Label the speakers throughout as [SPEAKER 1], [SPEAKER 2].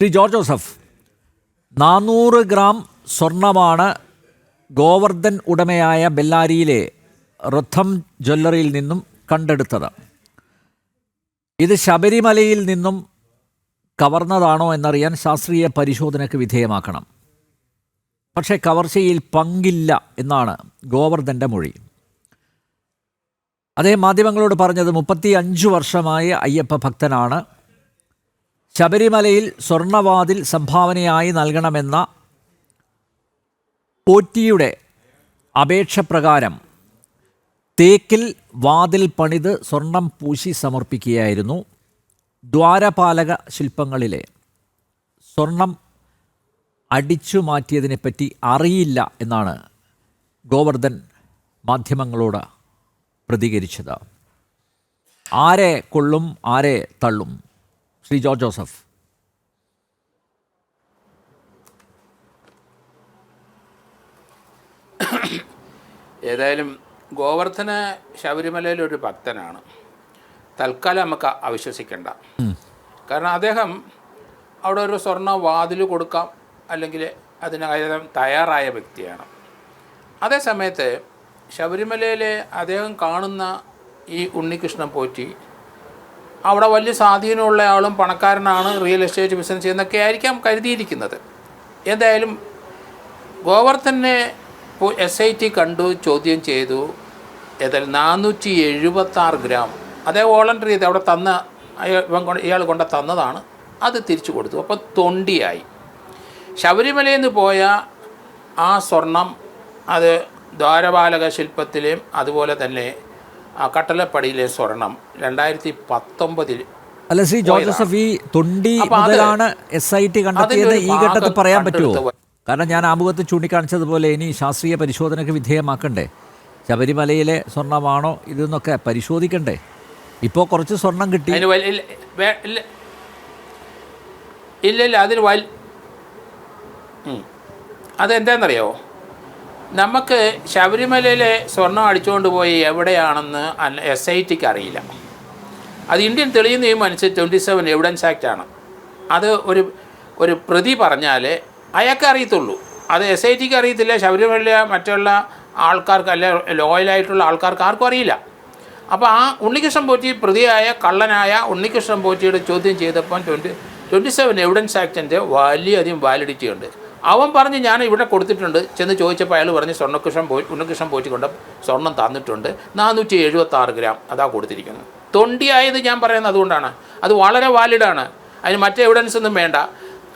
[SPEAKER 1] Shri George Joseph നാനൂറ് gram സ്വർണമാണ് ഗോവർദ്ധൻ ഉടമയായ ബെല്ലാരിയിലെ റഥം ജ്വല്ലറിയിൽ നിന്നും കണ്ടെടുത്തത്. ഇത് ശബരിമലയിൽ നിന്നും കവർന്നതാണോ എന്നറിയാൻ ശാസ്ത്രീയ പരിശോധനയ്ക്ക് വിധേയമാക്കണം. പക്ഷേ കവർച്ചയിൽ പങ്കില്ല എന്നാണ് ഗോവർദ്ധന്റെ മൊഴി. അദ്ദേഹം മാധ്യമങ്ങളോട് പറഞ്ഞത് മുപ്പത്തി അഞ്ച് വർഷമായ അയ്യപ്പ ഭക്തനാണ് ശബരിമലയിൽ സ്വർണവാതിൽ സംഭാവനയായി നൽകണമെന്ന പോറ്റിയുടെ അപേക്ഷ പ്രകാരം തേക്കിൽ വാതിൽ പണിത് സ്വർണം പൂശി സമർപ്പിക്കുകയായിരുന്നു ദ്വാരപാലക ശില്പങ്ങളിലെ. സ്വർണം അടിച്ചു മാറ്റിയതിനെപ്പറ്റി അറിയില്ല എന്നാണ് ഗോവർദ്ധൻ മാധ്യമങ്ങളോട് പ്രതികരിച്ചത്. ആരെ കൊള്ളും ആരെ തള്ളും? Shri George Joseph.
[SPEAKER 2] ഏതായാലും ഗോവർദ്ധന ശബരിമലയിലൊരു ഭക്തനാണ്. തൽക്കാലം നമുക്ക് അവിശ്വസിക്കേണ്ട. കാരണം അദ്ദേഹം അവിടെ ഒരു സ്വർണ വാതിൽ കൊടുക്കാം അല്ലെങ്കിൽ അതിന് അദ്ദേഹം തയ്യാറായ വ്യക്തിയാണ്. അതേസമയത്ത് ശബരിമലയിലെ അദ്ദേഹം കാണുന്ന ഈ ഉണ്ണികൃഷ്ണൻ പോറ്റി അവിടെ വലിയ സ്വാധീനമുള്ള ആളും പണക്കാരനാണ് റിയൽ എസ്റ്റേറ്റ് ബിസിനസ് ചെയ്യുന്നൊക്കെ ആയിരിക്കാം കരുതിയിരിക്കുന്നത്. എന്തായാലും ഗോവർദ്ധനെ എസ് ഐ ടി കണ്ടു ചോദ്യം ചെയ്തു. ഏതായാലും നാനൂറ്റി എഴുപത്താറ് ഗ്രാം. അതേ വോളണ്ടറി ചെയ്ത് അവിടെ തന്ന ഇയാൾ കൊണ്ട് തന്നതാണ്. അത് തിരിച്ചു കൊടുത്തു. അപ്പോൾ തൊണ്ടിയായി. ശബരിമലയിൽ നിന്ന് പോയ ആ സ്വർണം അത് ദ്വാരപാലക ശില്പത്തിലെയും അതുപോലെ തന്നെ കട്ടലപ്പടിയിലെ സ്വർണം രണ്ടായിരത്തി പത്തൊമ്പതിൽ
[SPEAKER 1] അല്ല ശ്രീ ജോർജ് ജോസഫ് ഈ തൊണ്ടി മുതലാണ് എസ് ഐ ടി കണ്ടെത്തിയത്. ഈ ഘട്ടത്തിൽ പറയാൻ പറ്റുമോ? കാരണം ഞാൻ ആമുഖത്ത് ചൂണ്ടിക്കാണിച്ചതുപോലെ ഇനി ശാസ്ത്രീയ പരിശോധനയ്ക്ക് വിധേയമാക്കണ്ടേ? ശബരിമലയിലെ സ്വർണമാണോ ഇതെന്നൊക്കെ പരിശോധിക്കണ്ടേ? ഇപ്പോൾ കുറച്ച് സ്വർണം കിട്ടി.
[SPEAKER 2] ഇല്ല ഇല്ല. അതിന് വൽ ഉം. അതെന്താണെന്നറിയോ നമുക്ക് ശബരിമലയിലെ സ്വർണം അടിച്ചുകൊണ്ട് പോയി എവിടെയാണെന്ന് എസ് ഐ ടിക്ക് അറിയില്ല. അത് ഇന്ത്യൻ തെളിയുന്ന നിയമം അനുസരിച്ച് ട്വന്റി സെവൻ എവിഡൻസ് ആക്റ്റ് ആണ്. അത് ഒരു ഒരു പ്രതി പറഞ്ഞാൽ അയാൾക്ക് അറിയത്തുള്ളൂ. അത് എസ് ഐ ടിക്ക് അറിയത്തില്ല ശബരിമല മറ്റുള്ള ആൾക്കാർക്ക് അല്ല ലോയലായിട്ടുള്ള ആൾക്കാർക്ക് ആർക്കും അറിയില്ല. അപ്പോൾ ആ ഉണ്ണികൃഷ്ണൻ പോറ്റി പ്രതിയായ കള്ളനായ ഉണ്ണികൃഷ്ണൻ പോറ്റിയുടെ ചോദ്യം ചെയ്തപ്പോൾ ട്വന്റി ട്വന്റി സെവൻ എവിഡൻസ് ആക്ടിന്റെ വലിയധികം വാലിഡിറ്റി ഉണ്ട്. അവൻ പറഞ്ഞ് ഞാൻ ഇവിടെ കൊടുത്തിട്ടുണ്ട്. ചെന്ന് ചോദിച്ചപ്പോൾ അയാൾ പറഞ്ഞ് സ്വർണകൃഷ്ണൻ പോയി ഉണ്ണകൃഷ്ണൻ കൊണ്ട് സ്വർണം തന്നിട്ടുണ്ട്. നാനൂറ്റി എഴുപത്താറ് ഗ്രാം അതാ കൊടുത്തിരിക്കുന്നത്. തൊണ്ടിയായത് ഞാൻ പറയുന്നത് അതുകൊണ്ടാണ്. അത് വളരെ വാലിഡാണ് അതിന് മറ്റേ എവിഡൻസ് ഒന്നും വേണ്ട.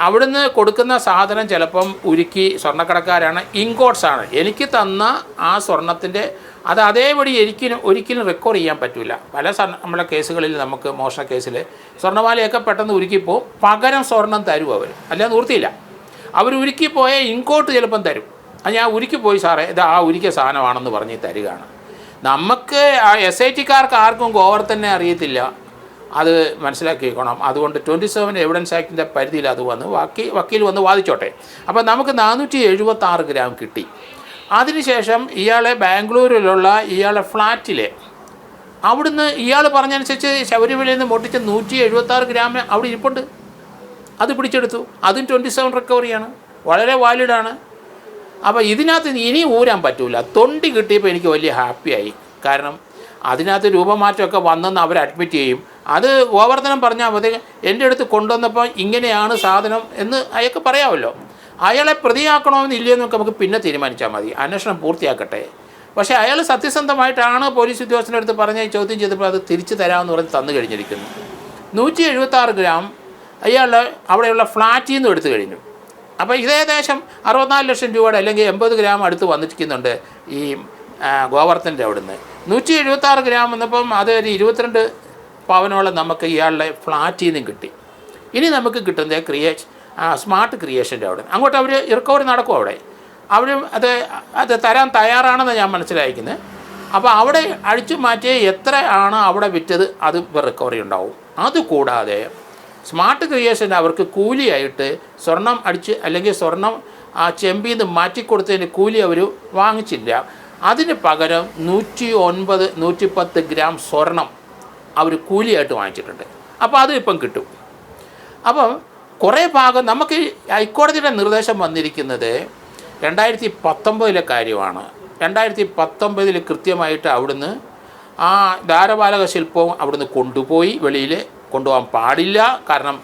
[SPEAKER 2] അവിടുന്ന് കൊടുക്കുന്ന സാധനം ചിലപ്പം ഉരുക്കി സ്വർണക്കടക്കാരാണ്. ഇങ്കോട്ട്സ് ആണ്. എനിക്ക് തന്ന ആ സ്വർണത്തിന്റെ അത് അതേപടി ഒരിക്കലും ഒരിക്കലും റെക്കോർഡ് ചെയ്യാൻ പറ്റില്ല പല സ്വർണ നമ്മളെ കേസുകളിൽ നമുക്ക് മോഷണ കേസിൽ സ്വർണമാലയൊക്കെ പെട്ടെന്ന് ഉരുക്കിപ്പോൾ പകരം സ്വർണം തരും അവർ അല്ലാതെ നിവൃത്തിയില്ല. അവർ ഉരുക്കി പോയ ഇങ്കോട്ട് ചിലപ്പം തരും. അത് ഞാൻ ഉരുക്കി പോയി സാറേ ഇത് ആ ഉരുക്കിയ സാധനമാണെന്ന് പറഞ്ഞ് തരികയാണ്. നമുക്ക് ആ എസ് ഐ ടിക്കാർക്ക് ആർക്കും ഗോവർ തന്നെ അറിയത്തില്ല. അത് മനസ്സിലാക്കിക്കണം അതുകൊണ്ട് ട്വന്റി സെവൻ എവിഡൻസ് ആക്ടിന്റെ പരിധിയിൽ അത് വന്ന് വക്കീൽ വക്കീൽ വന്ന് വാദിച്ചോട്ടെ. അപ്പോൾ നമുക്ക് നാനൂറ്റി എഴുപത്തി ആറ് ഗ്രാം കിട്ടി. അതിനുശേഷം ഇയാളെ ബാംഗ്ലൂരിലുള്ള ഇയാളെ ഫ്ലാറ്റിലെ അവിടുന്ന് ഇയാൾ പറഞ്ഞനുസരിച്ച് ശബരിമലയിൽ നിന്ന് പൊട്ടിച്ച നൂറ്റി എഴുപത്താറ് ഗ്രാം അവിടെ ഇരിപ്പുണ്ട്. അത് പിടിച്ചെടുത്തു. അതും ട്വന്റി സെവൻ റിക്കവറിയാണ് വളരെ വാലിഡാണ് അപ്പോൾ ഇതിനകത്ത് ഇനി ഊരാൻ പറ്റൂല. തൊണ്ടി കിട്ടിയപ്പോൾ എനിക്ക് വലിയ ഹാപ്പിയായി കാരണം അതിനകത്ത് രൂപമാറ്റമൊക്കെ വന്നെന്ന് അവർ അഡ്മിറ്റ് ചെയ്യും. അത് ഗോവർദ്ധനം പറഞ്ഞാൽ മതി. എന്റെ അടുത്ത് കൊണ്ടുവന്നപ്പോൾ ഇങ്ങനെയാണ് സാധനം എന്ന് അയാൾക്ക് പറയാമല്ലോ. അയാളെ പ്രതിയാക്കണമെന്ന് ഇല്ലയെന്നൊക്കെ നമുക്ക് പിന്നെ തീരുമാനിച്ചാൽ മതി. അന്വേഷണം പൂർത്തിയാക്കട്ടെ. പക്ഷേ അയാൾ സത്യസന്ധമായിട്ടാണ് പോലീസ് ഉദ്യോഗസ്ഥന്റെ അടുത്ത് പറഞ്ഞ് ചോദ്യം ചെയ്തപ്പോൾ അത് തിരിച്ചു തരാമെന്ന് പറഞ്ഞ് തന്നു കഴിഞ്ഞിരിക്കുന്നു. നൂറ്റി എഴുപത്താറ് ഗ്രാം അയാളുടെ അവിടെയുള്ള ഫ്ലാറ്റിൽ നിന്നും എടുത്തു കഴിഞ്ഞു. അപ്പോൾ ഇതേദേശം അറുപത്തിനാല് ലക്ഷം രൂപയുടെ അല്ലെങ്കിൽ എൺപത് ഗ്രാം അടുത്ത് വന്നിരിക്കുന്നുണ്ട് ഈ ഗോവർത്തന്റെ അവിടുന്ന്. നൂറ്റി എഴുപത്താറ് ഗ്രാം വന്നപ്പം അത് ഒരു ഇരുപത്തിരണ്ട് പവനോളം നമുക്ക് ഇയാളുടെ ഫ്ലാറ്റിൽ നിന്നും കിട്ടി. ഇനി നമുക്ക് കിട്ടുന്നത് ക്രിയേഷൻ സ്മാർട്ട് ക്രിയേഷന്റെ അവിടെ. അങ്ങോട്ട് അവർ റിക്കവറി നടക്കും അവിടെ. അവർ അത് അത് തരാൻ തയ്യാറാണെന്ന് ഞാൻ മനസ്സിലാക്കുന്നത് അപ്പോൾ അവിടെ അഴിച്ചു മാറ്റിയ എത്ര ആണ് അവിടെ വിറ്റത് അത് റിക്കവറി ഉണ്ടാവും. അതുകൂടാതെ സ്മാർട്ട് ക്രിയേഷൻ അവർക്ക് കൂലിയായിട്ട് സ്വർണം അടിച്ച് അല്ലെങ്കിൽ സ്വർണം ആ ചെമ്പിൽ നിന്ന് മാറ്റിക്കൊടുത്തതിന് കൂലി അവർ വാങ്ങിച്ചില്ല. അതിന് പകരം നൂറ്റി ഒൻപത് നൂറ്റിപ്പത്ത് ഗ്രാം സ്വർണം അവർ കൂലിയായിട്ട് വാങ്ങിച്ചിട്ടുണ്ട്. അപ്പോൾ അത് ഇപ്പം കിട്ടും. അപ്പം കുറേ ഭാഗം നമുക്ക് ഹൈക്കോടതിയുടെ നിർദ്ദേശം വന്നിരിക്കുന്നത് രണ്ടായിരത്തി പത്തൊമ്പതിലെ കാര്യമാണ്. രണ്ടായിരത്തി പത്തൊമ്പതിൽ കൃത്യമായിട്ട് അവിടുന്ന് ആ ദാരപാലക ശില്പവും അവിടുന്ന് കൊണ്ടുപോയി വെളിയിൽ കൊണ്ടുപോകാൻ പാടില്ല. കാരണം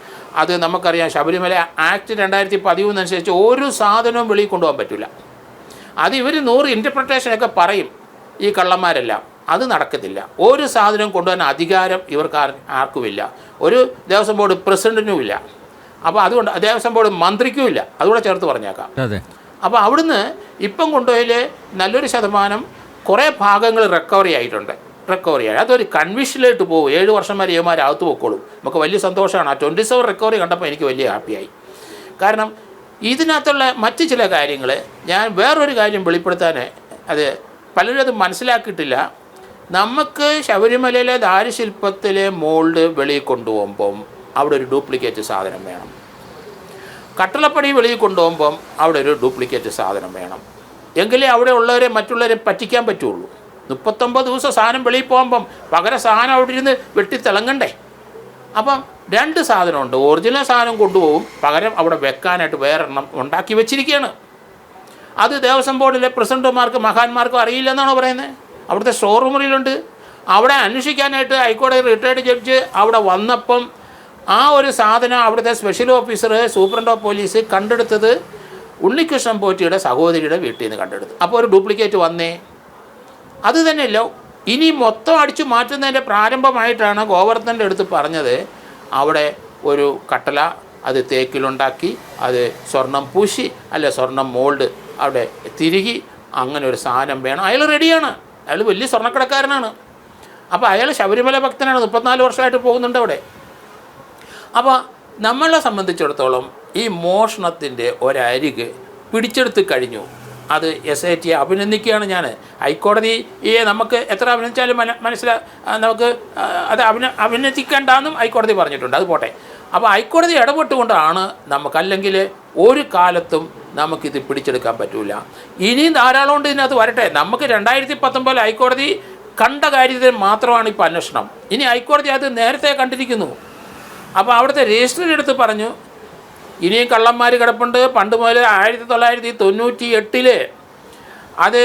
[SPEAKER 2] അത് നമുക്കറിയാം ശബരിമല ആക്ട് രണ്ടായിരത്തി പതിമൂന്നനുസരിച്ച് ഒരു സാധനവും വെളിയിൽ കൊണ്ടുപോകാൻ പറ്റില്ല. അത് ഇവർ നൂറ് ഇന്റർപ്രിട്ടേഷനൊക്കെ പറയും ഈ കള്ളന്മാരെല്ലാം. അത് നടക്കത്തില്ല. ഒരു സാധനവും കൊണ്ടുപോകാൻ അധികാരം ഇവർക്ക് ആർക്കുമില്ല. ഒരു ദേവസ്വം ബോർഡ് പ്രസിഡന്റിനുമില്ല അപ്പോൾ അതുകൊണ്ട് ദേവസ്വം ബോർഡ് മന്ത്രിക്കും ഇല്ല. അതുകൂടെ ചേർത്ത് പറഞ്ഞേക്കാം. അപ്പോൾ അവിടുന്ന് ഇപ്പം കൊണ്ടുപോയാൽ നല്ലൊരു ശതമാനം കുറേ ഭാഗങ്ങൾ റിക്കവറി ആയിട്ടുണ്ട്. റിക്കവറി ആയി അതൊരു കൺവിഷനിലേക്ക് പോകും. ഏഴ് വർഷം വരെ ഇവന്മാർ അകത്ത് പൊക്കോളും. നമുക്ക് വലിയ സന്തോഷമാണ്. ആ ട്വന്റി സെവൻ റിക്കവറി കണ്ടപ്പോൾ എനിക്ക് വലിയ ഹാപ്പിയായി കാരണം ഇതിനകത്തുള്ള മറ്റ് ചില കാര്യങ്ങൾ ഞാൻ വേറൊരു കാര്യം വെളിപ്പെടുത്താൻ അത് പലരും അത് മനസ്സിലാക്കിയിട്ടില്ല. നമുക്ക് ശബരിമലയിലെ ദാരുശില്പത്തിലെ മോൾഡ് വെളിയിൽ കൊണ്ടുപോകുമ്പം അവിടെ ഒരു ഡ്യൂപ്ലിക്കേറ്റ് സാധനം വേണം. കട്ടളപ്പടി വെളിയിൽ കൊണ്ടുപോകുമ്പം അവിടെ ഒരു ഡ്യൂപ്ലിക്കേറ്റ് സാധനം വേണം. എങ്കിലേ അവിടെ ഉള്ളവരെ മറ്റുള്ളവരെ പറ്റിക്കാൻ പറ്റുള്ളൂ. മുപ്പത്തൊമ്പത് ദിവസം സാധനം വെളിയിൽ പോകുമ്പം പകരം സാധനം അവിടെ ഇരുന്ന് വെട്ടി തിളങ്ങണ്ടേ അപ്പം രണ്ട് സാധനമുണ്ട്. ഒറിജിനൽ സാധനം കൊണ്ടുപോകും. പകരം അവിടെ വെക്കാനായിട്ട് വേറെണ്ണം ഉണ്ടാക്കി വെച്ചിരിക്കുകയാണ്. അത് ദേവസ്വം ബോർഡിലെ പ്രസിഡന്റുമാർക്കും മഹാന്മാർക്കും അറിയില്ലെന്നാണോ പറയുന്നത്? അവിടുത്തെ സ്റ്റോർ റൂമിലുണ്ട് അവിടെ അന്വേഷിക്കാനായിട്ട് ഹൈക്കോടതി റിട്ടയർഡ് ജഡ്ജ് അവിടെ വന്നപ്പം ആ ഒരു സാധനം അവിടുത്തെ special officer superintendent of police കണ്ടെടുത്തത് ഉണ്ണികൃഷ്ണൻ പോറ്റിയുടെ സഹോദരിയുടെ വീട്ടിൽ നിന്ന് കണ്ടെടുത്തു. അപ്പോൾ ഒരു ഡ്യൂപ്ലിക്കേറ്റ് വന്നേ. അത് തന്നെയല്ലോ ഇനി മൊത്തം അടിച്ചു മാറ്റുന്നതിന്റെ പ്രാരംഭമായിട്ടാണ് ഗോവർദ്ധന്റെ അടുത്ത് പറഞ്ഞത്. അവിടെ ഒരു കട്ടല അത് തേക്കിലുണ്ടാക്കി അത് സ്വർണം പൂശി അല്ല സ്വർണം മോൾഡ് അവിടെ തിരികി അങ്ങനെ ഒരു സാധനം വേണം. അയാൾ റെഡിയാണ്. അയാൾ വലിയ സ്വർണക്കടക്കാരനാണ്. അപ്പോൾ അയാൾ ശബരിമല ഭക്തനാണ്. മുപ്പത്തിനാല് വർഷമായിട്ട് പോകുന്നുണ്ട് അവിടെ. അപ്പോൾ നമ്മളെ സംബന്ധിച്ചിടത്തോളം ഈ മോഷണത്തിന്റെ ഒരരിക് പിടിച്ചെടുത്ത് കഴിഞ്ഞു. അത് എസ് ഐ ടിയെ അഭിനന്ദിക്കുകയാണ് ഞാൻ ഹൈക്കോടതിയെ നമുക്ക് എത്ര അഭിനന്ദിച്ചാലും മന മനസ്സിലാ നമുക്ക് അത് അഭിന അഭിനന്ദിക്കേണ്ടെന്നും ഹൈക്കോടതി പറഞ്ഞിട്ടുണ്ട്. അത് പോട്ടെ. അപ്പോൾ ഹൈക്കോടതി ഇടപെട്ടുകൊണ്ടാണ് നമുക്ക് അല്ലെങ്കിൽ ഒരു കാലത്തും നമുക്കിത് പിടിച്ചെടുക്കാൻ പറ്റില്ല ഇനിയും ധാരാളം ഉണ്ട് ഇതിനകത്ത് വരട്ടെ. നമുക്ക് രണ്ടായിരത്തി പത്തൊമ്പതിൽ ഹൈക്കോടതി കണ്ട കാര്യത്തിൽ മാത്രമാണ് ഇപ്പോൾ അന്വേഷണം. ഇനി ഹൈക്കോടതി അത് നേരത്തെ കണ്ടിരിക്കുന്നു. അപ്പോൾ അവിടുത്തെ രജിസ്റ്റർ എടുത്ത് പറഞ്ഞു ഇനിയും കള്ളന്മാർ കിടപ്പുണ്ട്. പണ്ട് മുതൽ ആയിരത്തി തൊള്ളായിരത്തി തൊണ്ണൂറ്റി എട്ടിൽ അത്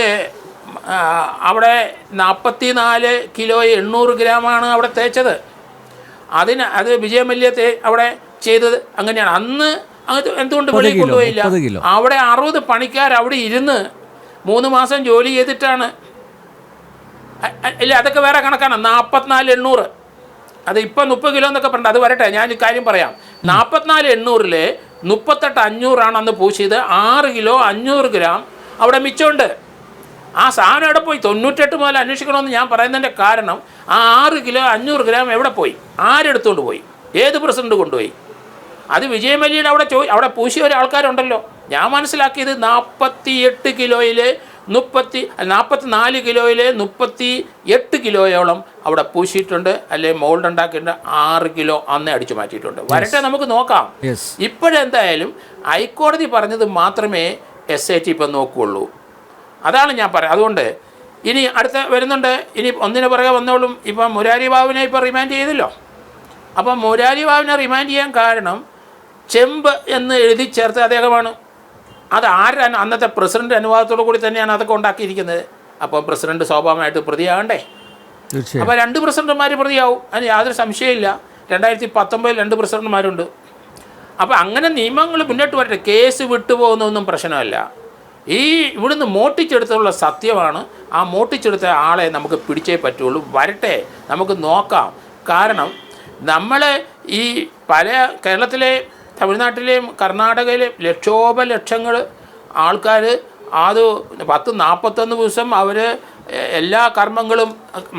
[SPEAKER 2] അവിടെ നാൽപ്പത്തി നാല് കിലോ എണ്ണൂറ് ഗ്രാമാണ് അവിടെ തേച്ചത്. അതിന് അത് വിജയമല്യ തേ അവിടെ ചെയ്തത് അങ്ങനെയാണ്. അന്ന് എന്തുകൊണ്ട് വെളിയിൽ കൊണ്ടുപോയില്ല? അവിടെ അറുപത് പണിക്കാർ അവിടെ ഇരുന്ന് മൂന്ന് മാസം ജോലി ചെയ്തിട്ടാണ്. ഇല്ല അതൊക്കെ വേറെ കണക്കാണ്. നാൽപ്പത്തിനാല് എണ്ണൂറ്. അത് ഇപ്പം മുപ്പത് കിലോ എന്നൊക്കെ പറഞ്ഞിട്ട് അത് വരട്ടെ. ഞാൻ കാര്യം പറയാം. നാൽപ്പത്തിനാല് എണ്ണൂറിലെ മുപ്പത്തെട്ട് അഞ്ഞൂറാണ് അന്ന് പൂശിയത്. ആറ് കിലോ അഞ്ഞൂറ് ഗ്രാം അവിടെ മിച്ചമുണ്ട്. ആ സാധനം എവിടെ പോയി? തൊണ്ണൂറ്റെട്ട് മുതൽ അന്വേഷിക്കണമെന്ന് ഞാൻ പറയുന്നതിന്റെ കാരണം ആ ആറ് കിലോ അഞ്ഞൂറ് ഗ്രാം എവിടെ പോയി? ആരെടുത്തുകൊണ്ട് പോയി? ഏത് പ്രസിഡന്റ് കൊണ്ടുപോയി? അത് വിജയമല്ലിയുടെ അവിടെ ചോ അവിടെ പൂശിയ ഒരു ആൾക്കാരുണ്ടല്ലോ. ഞാൻ മനസ്സിലാക്കിയത് നാൽപ്പത്തി എട്ട് കിലോയിൽ മുപ്പത്തി നാൽപ്പത്തി നാല് കിലോയിൽ മുപ്പത്തി എട്ട് കിലോയോളം അവിടെ പൂശിയിട്ടുണ്ട്. അല്ലെങ്കിൽ മോൾഡ് ഉണ്ടാക്കിയിട്ടുണ്ട് ആറ് കിലോ അന്ന് അടിച്ചു മാറ്റിയിട്ടുണ്ട്. വരട്ടെ നമുക്ക് നോക്കാം. ഇപ്പോഴെന്തായാലും ഹൈക്കോടതി പറഞ്ഞത് മാത്രമേ എസ് ഐ ടി ഇപ്പം നോക്കുകയുള്ളൂ അതാണ് ഞാൻ പറയാം അതുകൊണ്ട് ഇനി അടുത്ത വരുന്നുണ്ട്. ഇനി ഒന്നിന് പുറകെ വന്നോളും. ഇപ്പം മുരാരി ബാബുവിനെ ഇപ്പോൾ റിമാൻഡ് ചെയ്തല്ലോ. അപ്പം മുരാരി ബാബുവിനെ റിമാൻഡ് ചെയ്യാൻ കാരണം ചെമ്പ് എന്ന് എഴുതി ചേർത്ത് അദ്ദേഹമാണ്. അത് ആരാണ് അന്നത്തെ പ്രസിഡന്റ് അനുവാദത്തോടു കൂടി തന്നെയാണ് അതൊക്കെ ഉണ്ടാക്കിയിരിക്കുന്നത്? അപ്പോൾ പ്രസിഡന്റ് സ്വാഭാവികമായിട്ട് പ്രതിയാകണ്ടേ? അപ്പോൾ രണ്ട് പ്രസിഡന്റുമാർ പ്രതിയാവും. അതിന് യാതൊരു സംശയമില്ല രണ്ടായിരത്തി പത്തൊമ്പതിൽ രണ്ട് പ്രസിഡന്റുമാരുണ്ട്. അപ്പോൾ അങ്ങനെ നിയമങ്ങൾ മുന്നോട്ട് വരട്ടെ. കേസ് വിട്ടുപോകുന്നൊന്നും പ്രശ്നമല്ല. ഈ ഇവിടുന്ന് മോട്ടിച്ചെടുത്തുള്ള സത്യമാണ്. ആ മോട്ടിച്ചെടുത്ത ആളെ നമുക്ക് പിടിച്ചേ പറ്റുള്ളൂ. വരട്ടെ. നമുക്ക് നോക്കാം. കാരണം നമ്മൾ ഈ പല കേരളത്തിലെ തമിഴ്നാട്ടിലെയും കർണാടകയിലെയും ലക്ഷോപലക്ഷങ്ങൾ ആൾക്കാർ അത് പത്ത് നാൽപ്പത്തൊന്ന് ദിവസം അവർ എല്ലാ കർമ്മങ്ങളും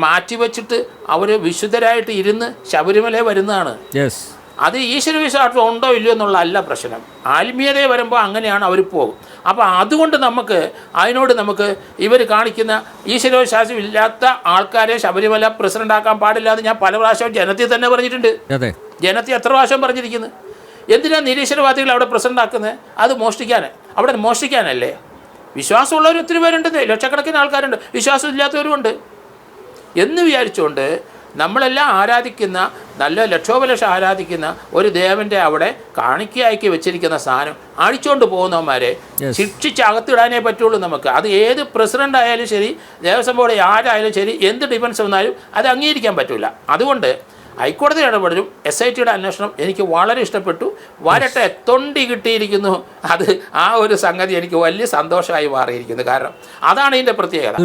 [SPEAKER 2] മാറ്റിവെച്ചിട്ട് അവർ വിശുദ്ധരായിട്ട് ഇരുന്ന് ശബരിമല വരുന്നതാണ്.
[SPEAKER 1] യെസ്
[SPEAKER 2] അത് ഈശ്വര വിശ്വാസം ഉണ്ടോ ഇല്ലയോ എന്നുള്ള അല്ല പ്രശ്നം. ആത്മീയത വരുമ്പോൾ അങ്ങനെയാണ് അവർ പോകും. അപ്പോൾ അതുകൊണ്ട് നമുക്ക് അതിനോട് നമുക്ക് ഇവർ കാണിക്കുന്ന ഈശ്വര വിശ്വാസം ഇല്ലാത്ത ആൾക്കാരെ ശബരിമല പ്രസിഡന്റ് ആക്കാൻ പാടില്ല എന്ന് ഞാൻ പല പ്രാവശ്യം ജനത്തിൽ തന്നെ പറഞ്ഞിട്ടുണ്ട്. ജനത്തിൽ എത്ര പ്രാവശ്യം പറഞ്ഞിരിക്കുന്നത് എന്തിനാണ് നിരീശ്വരവാദികൾ അവിടെ പ്രസിഡന്റ് ആക്കുന്നത് അത് മോഷ്ടിക്കാൻ അവിടെ മോഷ്ടിക്കാനല്ലേ? വിശ്വാസമുള്ളവർ ഒത്തിരി പേരുണ്ട് ലക്ഷക്കണക്കിന് ആൾക്കാരുണ്ട്. വിശ്വാസം ഇല്ലാത്തവരുമുണ്ട് എന്ന് വിചാരിച്ചുകൊണ്ട് നമ്മളെല്ലാം ആരാധിക്കുന്ന നല്ല ലക്ഷോപലക്ഷം ആരാധിക്കുന്ന ഒരു ദേവന്റെ അവിടെ കാണിക്കയാക്കി വെച്ചിരിക്കുന്ന സാധനം അടിച്ചുകൊണ്ട് പോകുന്നവന്മാരെ. ശിക്ഷിച്ച് അകത്തിടാനേ പറ്റുള്ളൂ നമുക്ക്. അത് ഏത് പ്രസിഡന്റ് ആയാലും ശരി ദേവസ്വം ബോർഡ് ആരായാലും ശരി എന്ത് ഡിഫൻസ് വന്നാലും അത് അംഗീകരിക്കാൻ പറ്റില്ല അതുകൊണ്ട് ഹൈക്കോടതി ഇടപെടലും എസ് ഐ ടിയുടെ അന്വേഷണം എനിക്ക് വളരെ ഇഷ്ടപ്പെട്ടു. വരട്ടെ തൊണ്ടി കിട്ടിയിരിക്കുന്നു. അത് ആ ഒരു സംഗതി എനിക്ക് വലിയ സന്തോഷമായി മാറിയിരിക്കുന്നു. കാരണം അതാണ് ഇതിന്റെ പ്രത്യേകത.